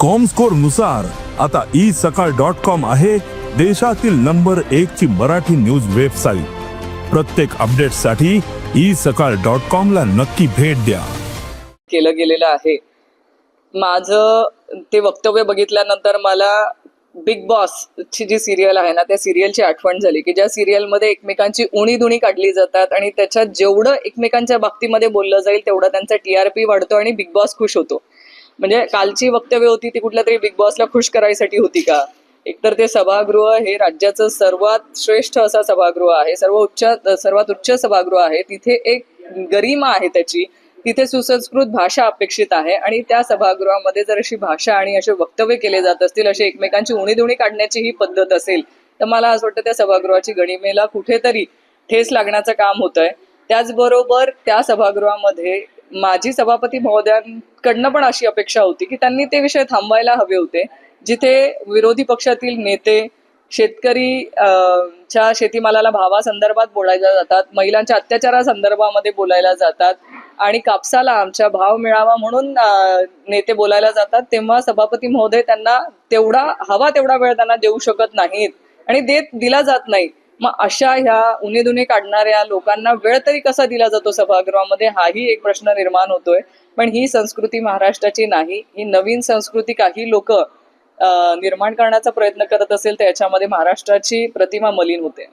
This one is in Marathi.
कॉमस्कोरनुसार आता ई सकाळ डॉट कॉम आहे देशातील नंबर एक ची मराठी न्यूज वेबसाईट प्रत्येक अपडेटसाठी ई सकाळ डॉट कॉम ला नक्की भेट द्या. केलं गेलेलं आहे. माझं ते वक्तव्य बघितल्यानंतर मला बिग बॉस ची जी सिरियल आहे ना त्या सिरियलची आठवण झाली की ज्या सिरियलमध्ये एकमेकांची उणी दुणी काढली जातात आणि त्याच्यात जेवढं एकमेकांच्या बाबतीमध्ये बोललं जाईल तेवढं त्यांचा टीआरपी वाढतो आणि बिग बॉस खुश होतो. म्हणजे कालची वक्तव्य होती ती कुठल्या तरी बिग बॉसला खुश करायसाठी होती का? एकतर ते सभागृह हे राज्याचं सर्वात श्रेष्ठ असा सभागृह आहे सर्व उच्च सर्वात उच्च सभागृह आहे तिथे एक गरिमा आहे त्याची तिथे सुसंस्कृत भाषा अपेक्षित आहे आणि त्या सभागृहामध्ये जर अशी भाषा आणि असे वक्तव्य केले जात असतील असे एकमेकांची उणीधुणी काढण्याची ही पद्धत असेल तर मला असं वाटतं त्या सभागृहाची गणिमेला कुठेतरी ठेस लागण्याचं काम होत आहे त्याचबरोबर त्या सभागृहामध्ये माजी सभापती महोदयांकडनं पण अशी अपेक्षा होती की त्यांनी ते विषय थांबवायला हवे होते. जिथे विरोधी पक्षातील नेते शेतकरी अं, च्या शेतीमालाला भावासंदर्भात बोलायला जातात महिलांच्या अत्याचारासंदर्भामध्ये बोलायला जातात आणि कापसाला आमच्या भाव मिळावा म्हणून नेते बोलायला जातात तेव्हा सभापती महोदय त्यांना तेवढा हवा तेवढा वेळ त्यांना देऊ शकत नाहीत आणि देत दिला जात नाही. मग अशा ह्या उन्हेदुने काढणाऱ्या लोकांना वेळ तरी कसा दिला जातो सभागृहामध्ये? हाही एक प्रश्न निर्माण होतोय. पण ही संस्कृती महाराष्ट्राची नाही. ही नवीन संस्कृती काही लोक निर्माण करण्याचा प्रयत्न करत असेल तर याच्यामध्ये महाराष्ट्राची प्रतिमा मलिन होते.